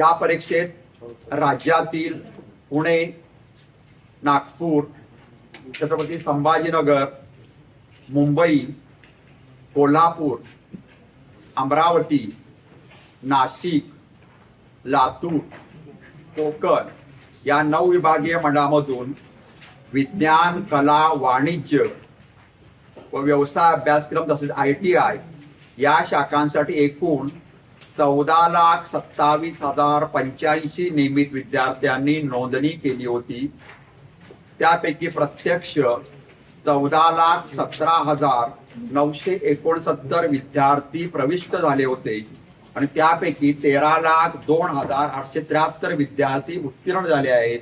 या परीक्षेत राज्यातील पुणे नागपूर छत्रपती संभाजीनगर मुंबई कोल्हापूर अमरावती नाशिक लातूर कोकण या नऊ विभागीय मंडळामधून विज्ञान कला वाणिज्य व व्यवसाय अभ्यासक्रम तसेच आय टी आय या शाखांसाठी एकूण चौदा लाख सत्तावीस हजार पंच्याऐंशी नियमित विद्यार्थ्यांनी नोंदणी केली होती. त्यापैकी प्रत्यक्ष चौदा लाख सतरा हजार नऊशे एकोणसत्तर विद्यार्थी प्रविष्ट झाले होते. आणि त्यापैकी तेरा लाख दोन हजार आठशे त्र्याहत्तर विद्यार्थी उत्तीर्ण झाले आहेत.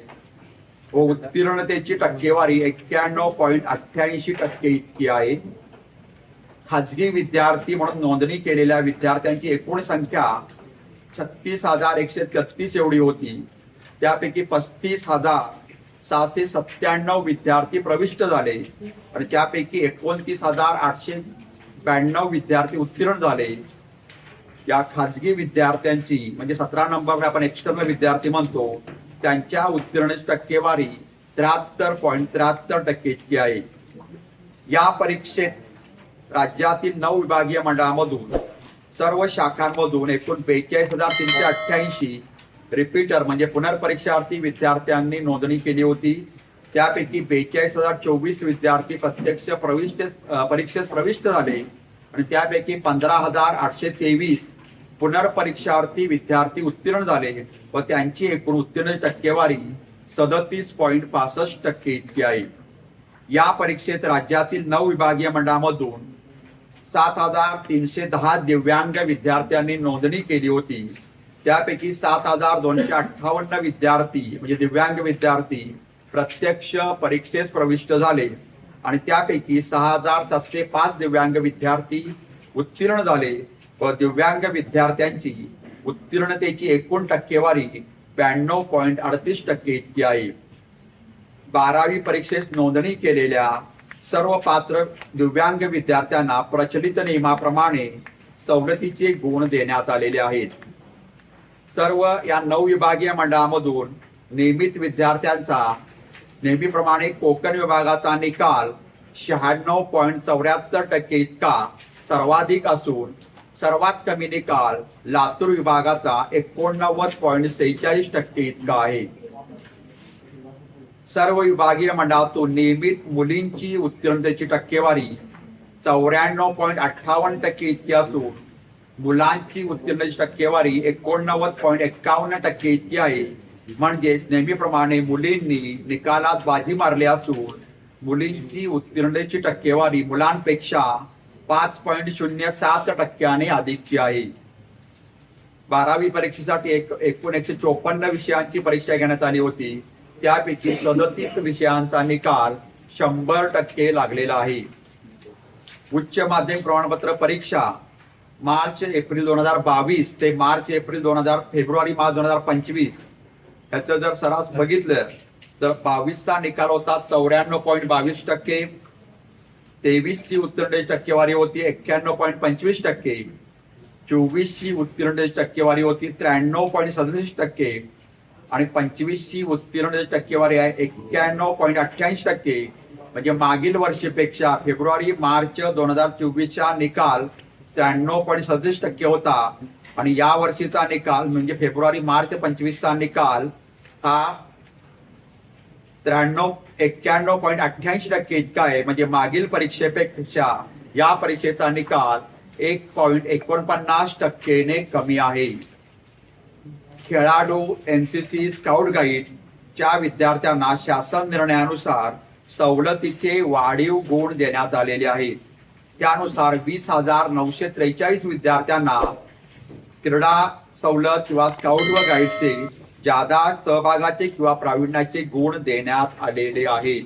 व उत्तीर्णतेची टक्केवारी एक्क्याण्णव पॉईंट अठ्ठ्याऐंशी टक्के इतकी आहे. खाजगी विद्यार्थी म्हणून नोंदणी केलेल्या विद्यार्थ्यांची एकूण संख्या छत्तीस हजार एकशे तेहतीस एवढी होती. त्यापैकी पस्तीस हजार सहाशे सत्त्याण्णव विद्यार्थी प्रविष्ट झाले. आणि त्यापैकी एकोणतीस हजार आठशे ब्याण्णव विद्यार्थी उत्तीर्ण झाले. या खाजगी विद्यार्थ्यांची म्हणजे सतरा नंबर आपण एक्सटर्नल विद्यार्थी म्हणतो त्यांच्या उत्तीर्ण टक्केवारी त्र्याहत्तर पॉईंट त्र्याहत्तर टक्के इतकी आहे. या परीक्षेत राज्यातील नऊ विभागीय मंडळामधून सर्व शाखांमधून एकूण बेचाळीस हजार तीनशे अठ्ठ्याऐंशी रिपीटर म्हणजे पुनर्परीक्षार्थी विद्यार्थ्यांनी नोंदणी केली होती. त्यापैकी बेचाळीस हजार चोवीस विद्यार्थी प्रत्यक्ष प्रविष्ट परीक्षेत प्रविष्ट झाले. आणि त्यापैकी पंधरा हजार आठशे तेवीस पुनर्परीक्षार्थी विद्यार्थी उत्तीर्ण झाले. व त्यांची एकूण उत्तीर्ण टक्केवारी सदतीस पॉईंट पासष्ट टक्के इतकी आहे. या परीक्षेत राज्यातील नऊ विभागीय मंडळामधून सात हजार तीनशे दहा दिव्यांग विद्यार्थ्यांनी नोंदणी केली होती. त्यापैकी सात हजार दोनशे अठ्ठावन्न विद्यार्थी म्हणजे दिव्यांग विद्यार्थी प्रत्यक्ष परीक्षेस प्रविष्ट झाले. आणि त्यापैकी सहा हजार सातशे पाच दिव्यांग विद्यार्थी उत्तीर्ण झाले व दिव्यांग विद्यार्थ्यांची उत्तीर्णतेची एकूण टक्केवारी ब्याण्णव पॉईंट अडतीस टक्के इतकी आहे. बारावी परीक्षेस नोंदणी केलेल्या सर्व पात्र दिव्यांग विद्यार्थ्यांना प्रचलित नियमाप्रमाणे सवलतीचे गुण देण्यात आलेले आहेत. सर्व या नऊ विभागीय मंडळामधून नियमित विद्यार्थ्यांचा नेहमीप्रमाणे कोकण विभागाचा निकाल शहाण्णव पॉईंट चौऱ्याहत्तर टक्के इतका सर्वाधिक असून सर्वात कमी निकाल लातूर विभागाचा एकोणनव्वद पॉईंट सेहेचाळीस टक्के इतका आहे. सर्व विभागीय मंडळातून नियमित मुलींची उत्तीर्णतेची टक्केवारी चौऱ्याण्णव पॉईंट अठ्ठावन्न टक्के इतकी असून मुलांची उत्तीर्णतेची टक्केवारी एकोणनव्वद पॉईंट एक्कावन्न टक्के इतकी आहे. म्हणजेच नेहमीप्रमाणे मुलींनी निकालात बाजी मारली असून मुलींची उत्तीर्णतेची टक्केवारी मुलांपेक्षा पाच पॉईंट शून्य सात टक्क्याने अधिकची आहे. बारावी परीक्षेसाठी एक एकूण एकशे चोपन्न विषयांची परीक्षा घेण्यात आली होती. त्यापैकी सदतीस विषयांचा निकाल शंभर टक्के लागलेला आहे. उच्च माध्यमिक प्रमाणपत्र परीक्षा मार्च एप्रिल दोन हजार बावीस ते मार्च एप्रिल दोन हजार फेब्रुवारी मार्च दोन हजार पंचवीस. याचं जर सरास बघितलं तर बावीसचा निकाल होता चौऱ्याण्णव पॉईंट बावीस टक्के तेवीसची उत्तीर्ण टक्केवारी होती एक्क्याण्णव पॉईंट पंचवीस टक्के चोवीसची उत्तीर्ण टक्केवारी होती त्र्याण्णव पॉईंट सदतीस टक्के आणि पंचवीसची उत्तीर्ण टक्केवारी आहे एक्क्याण्णव पॉईंट अठ्ठ्याऐंशी टक्के. म्हणजे मागील वर्षीपेक्षा फेब्रुवारी मार्च दोन हजार चोवीसचा निकाल त्र्याण्णव पॉईंट सदतीस टक्के होता. आणि या वर्षीचा निकाल म्हणजे फेब्रुवारी मार्च पंचवीसचा निकाल हा त्र्याण्णव एक्क्याण्णव पॉईंट अठ्ठ्याऐंशी टक्के इतका आहे. म्हणजे मागील परीक्षेपेक्षा या परीक्षेचा निकाल एक पॉईंट एकोणपन्नास टक्केने कमी आहे. खेळाडू एन सी स्काउट गाईड च्या विद्यार्थ्यांना शासन निर्णयानुसार सवलतीचे वाढीव गुण देण्यात आलेले आहेत. त्यानुसार वीस हजार नऊशे त्रेचाळीस विद्यार्थ्यांना क्रीडा सवलत किंवा स्काउट व गाईडचे जादा सहभागाचे किंवा प्रावीण्याचे गुण देण्यात आलेले आहेत.